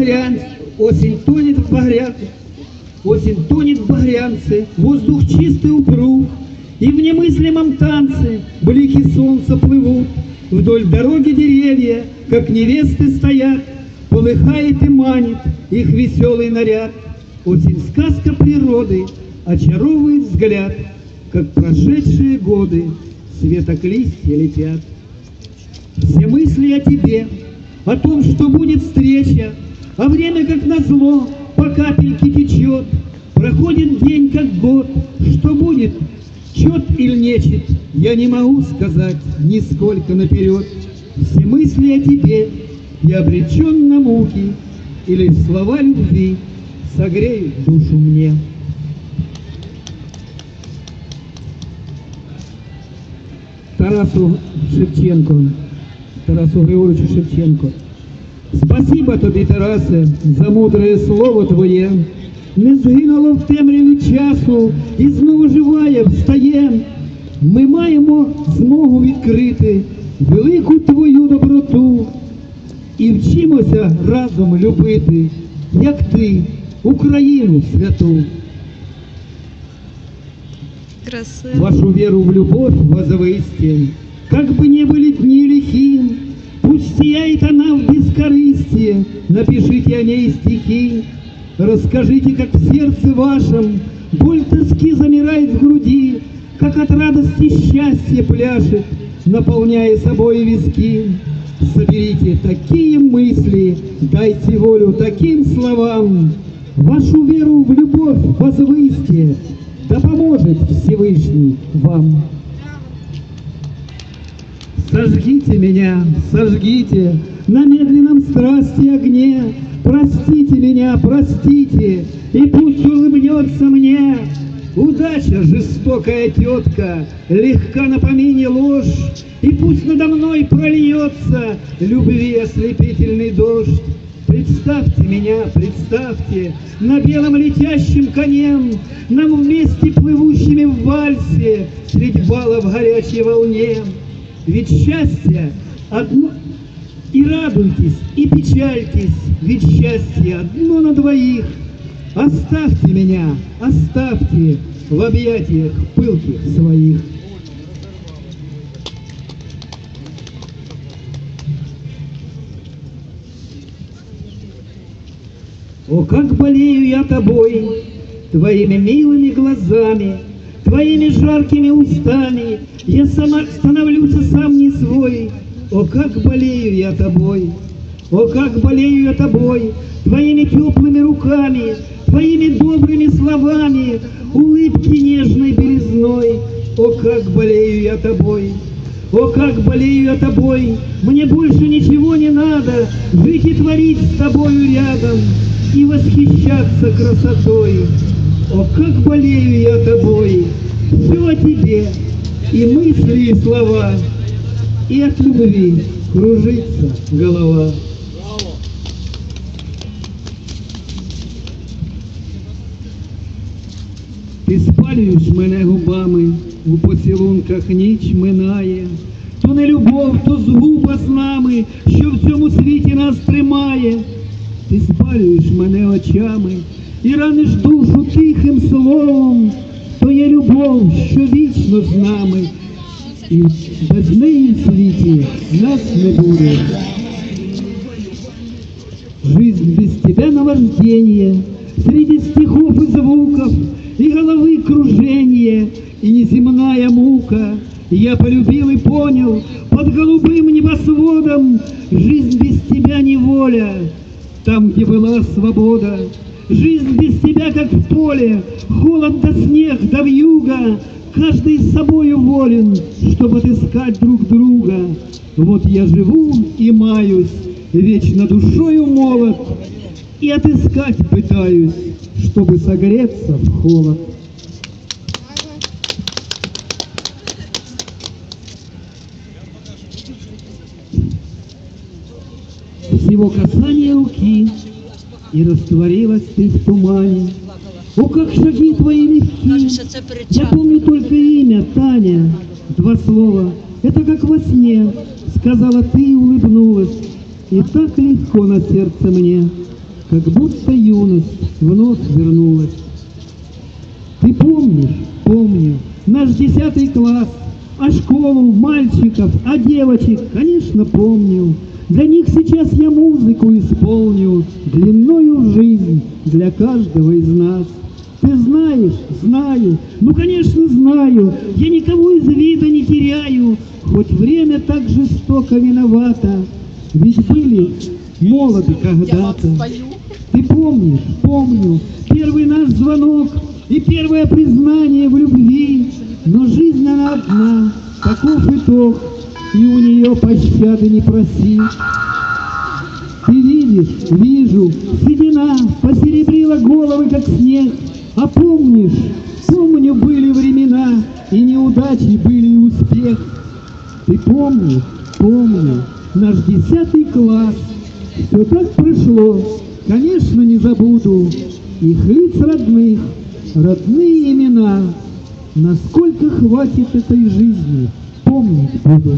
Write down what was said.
багрянц, осень тонет в багрянце, осень тонет в багрянце, воздух чистый упруг, и в немыслимом танце блики солнца плывут, вдоль дороги деревья, как невесты стоят, полыхает и манит их веселый наряд. Осень сказка природы очаровывает взгляд, как прошедшие годы светок листья летят. Все мысли о тебе, о том, что будет встреча, а время, как назло, по капельке течет. Проходит день, как год, что будет, чет или нечет, я не могу сказать нисколько наперед. Все мысли о тебе, я обречен на муки, и лишь слова любви согреют душу мне. Тарасу Шевченко, Тарасу Григоровичу Шевченко. Спасибо тобі, Тарасе, за мудре слово твоє. Не згинуло в темряві часу і знову живає, встає. Ми маємо змогу відкрити велику твою доброту і вчимося разом любити, як ти, Україну святу. Красиво. Вашу веру в любовь возвысьте, Как бы не были дни лихи, Пусть сияет она в бескорыстие, Напишите о ней стихи, Расскажите, как в сердце вашем Боль тоски замирает в груди, Как от радости счастье пляшет, Наполняя собой виски. Соберите такие мысли, дайте волю таким словам, Вашу веру в любовь возвысьте, да поможет Всевышний вам. Сожгите меня, сожгите. На медленном страсти огне, Простите меня, простите, и пусть улыбнется мне. Удача, жестокая тетка, легка на помине ложь, И пусть надо мной прольется. Любви ослепительный дождь. Представьте меня, представьте, на белом летящем конем, Нам вместе плывущими в вальсе, Средь в горячей волне. Ведь счастье одно... И радуйтесь, и печальтесь, ведь счастье одно на двоих. Оставьте меня, оставьте в объятиях пылких своих. О, как болею я тобой, твоими милыми глазами, твоими жаркими устами, я сама становлюсь сам не свой. О, как болею я тобой, о, как болею я тобой, твоими теплыми руками, твоими добрыми словами, улыбки нежной белизной. О, как болею я тобой, о, как болею я тобой, мне больше ничего не надо, жить и творить с тобою рядом и восхищаться красотой. Как болею я тобой, все о тебе, и мысли, и слова, и от любви кружится голова. Ти спалюєш мене губами, у поцілунках ніч минає. То не любов, то згуба з нами, що в цьому світі нас тримає. Ти спалюєш мене очами і раниш душу тихим словом. То є любов, що вічно з нами, і без неї в світі нас не буде. Жизнь без тебя наваждение, Среди стихов и звуков, И головы кружение, И неземная мука. Я полюбил и понял, Под голубым небосводом Жизнь без тебя неволя, Там, где была свобода. Жизнь без тебя, как в поле, Холод да снег да вьюга, Каждый с собою волен, Чтобы отыскать друг друга. Вот я живу и маюсь, Вечно душою молод, И отыскать пытаюсь, Чтобы согреться в холод. Всего касания руки, И растворилась ты в тумане. О, как шаги твои легки! Я помню только имя, Таня. Два слова. Это как во сне. Сказала ты и улыбнулась. И так легко на сердце мне. как будто юность вновь вернулась. Ты помнишь, помню, наш десятый класс, а школу, мальчиков, а девочек, конечно, помню. Для них сейчас я музыку исполню, длинною в жизнь для каждого из нас. Ты знаешь, знаю, ну, конечно, знаю, я никого из вида не теряю, хоть время так жестоко виновато, ведь были молоды когда-то. Ты помнишь, помню, первый наш звонок и первое признание в любви, но жизнь она одна, таков итог, и у нее пощады не проси. Видишь, вижу, седина посеребрила головы, как снег, а помнишь, помню, были времена, и неудачи были и успех. Ты помнишь, помню, наш десятый класс, все так прошло, конечно, не забуду их лиц родных, родные имена. Насколько хватит этой жизни, помнить буду.